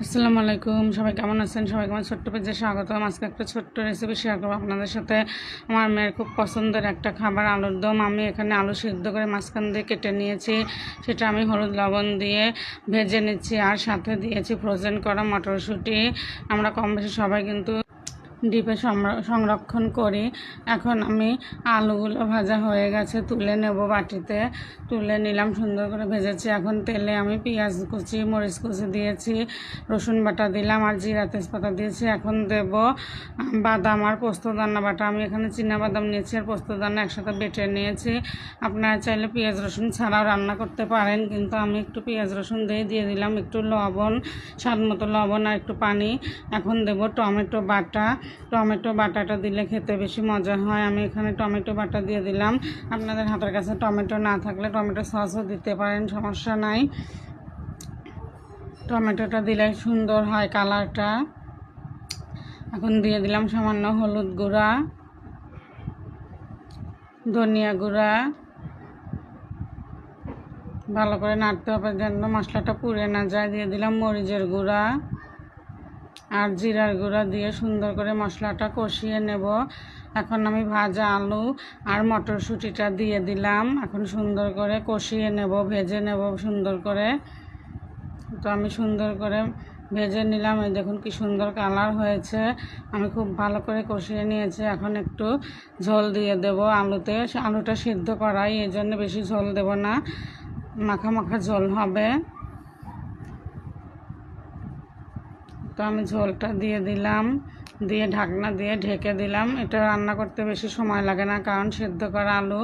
আসসালামু আলাইকুম। সবাই কেমন আছেন? সবাই কেমন ছোট্ট পেজে স্বাগতম। আজকে একটা ছোট্ট রেসিপি শেয়ার করব আপনাদের সাথে। আমার মেয়ের খুব পছন্দের একটা খাবার, আলুর দম। আমি এখানে আলু সিদ্ধ করে মাঝখান দিয়ে কেটে নিয়েছি। সেটা আমি হলুদ লবণ দিয়ে ভেজে নিচ্ছি আর সাথে দিয়েছি ফ্রোজেন করা মটরশুঁটি। আমরা কম বেশি সবাই কিন্তু ডিপে সংর- সংরক্ষণ করি। এখন আমি আলুগুলো ভাজা হয়ে গেছে, তুলে নেব বাটিতে। তুলে নিলাম, সুন্দর করে ভেজেছি। এখন তেলে আমি পেঁয়াজ কুচি, মরিচ কুচি দিয়েছি, রসুন বাটা দিলাম আর জিরা তেজপাতা দিয়েছি। এখন দেব বাদাম আর পোস্তদানা বাটা। আমি এখানে চীনা বাদাম নিয়েছি আর পোস্তদানা একসাথে বেটে নিয়েছি। আপনারা চাইলে পেঁয়াজ, রসুন ছাড়াও রান্না করতে পারেন, কিন্তু আমি একটু পেঁয়াজ, রসুন দিয়ে দিয়ে দিলাম। একটু লবণ, স্বাদ মতো লবণ আর একটু পানি। এখন দেব টমেটো বাটা। টমেটো বাটাটা দিলে খেতে বেশি মজা হয়। আমি এখানে টমেটো বাটা দিয়ে দিলাম। আপনাদের হাতের কাছে টমেটো না থাকলে টমেটো সসও দিতে পারেন, সমস্যা নাই। টমেটোটা দিলে সুন্দর হয় কালারটা। এখন দিয়ে দিলাম সামান্য হলুদ গুঁড়া, ধনিয়া গুঁড়া। ভালো করে নাড়তে হবে যেন মশলাটা পুড়ে না যায়। দিয়ে দিলাম মরিচের গুঁড়া। আর জিরার গুঁড়া দিয়ে সুন্দর করে মশলাটা কষিয়ে নেব। এখন আমি ভাজা আলু আর মটরশুঁটিটা দিয়ে দিলাম। এখন সুন্দর করে কষিয়ে নেব, ভেজে নেব সুন্দর করে। তো আমি সুন্দর করে ভেজে নিলাম। এই দেখুন কি সুন্দর কালার হয়েছে। আমি খুব ভালো করে কষিয়ে নিয়েছি। এখন একটু ঝোল দিয়ে দেব আলুতে। আলুটা সিদ্ধ করাই এই জন্য বেশি ঝোল দেব না। মাখা মাখা ঝোল হবে। তো আমি ঝোলটা দিয়ে দিলাম, দিয়ে ঢাকনা দিয়ে ঢেকে দিলাম। এটা রান্না করতে বেশি সময় লাগে না, কারণ সেদ্ধ করা আলু,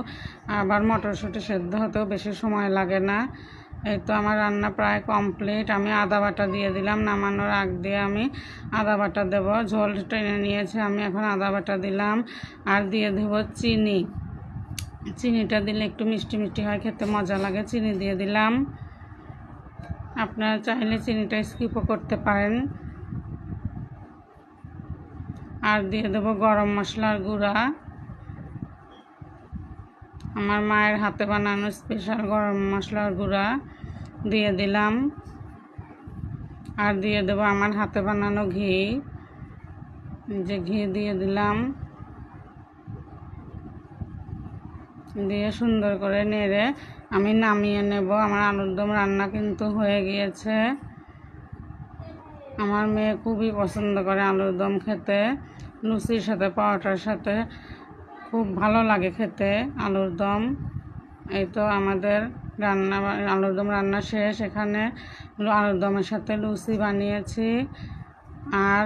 আবার মটরশুঁটি সেদ্ধ হতেও বেশি সময় লাগে না। এই তো আমার রান্না প্রায় কমপ্লিট। আমি আদা বাটা দিয়ে দিলাম, নামানোর আগ দিয়ে আমি আদা বাটা দেবো। ঝোল টেনে নিয়েছে, আমি এখন আদা বাটা দিলাম, আর দিয়ে দেবো চিনি। চিনিটা দিলে একটু মিষ্টি মিষ্টি হয়, খেতে মজা লাগে। চিনি দিয়ে দিলাম। আপনারা চাইলে চিনিটা স্কিপও করতে পারেন। আর দিয়ে দেবো গরম মশলার গুঁড়া। আমার মায়ের হাতে বানানো স্পেশাল গরম মশলার গুঁড়া দিয়ে দিলাম। আর দিয়ে দেবো আমার হাতে বানানো ঘি। যে ঘি দিয়ে দিলাম। দিয়ে সুন্দর করে নেড়ে আমি নামিয়ে নেব। আমার আলুর দম রান্না কিন্তু হয়ে গিয়েছে। আমার মেয়ে খুবই পছন্দ করে আলুর দম খেতে, লুচির সাথে পাউটার সাথে। খুব ভালো লাগে খেতে আলুর দম। এই তো আমাদের রান্না, আলুর দম রান্না শেষ। এখানে আলুর দমের সাথে লুচি বানিয়েছি আর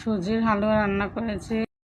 সুজির হালুয়া রান্না করেছি।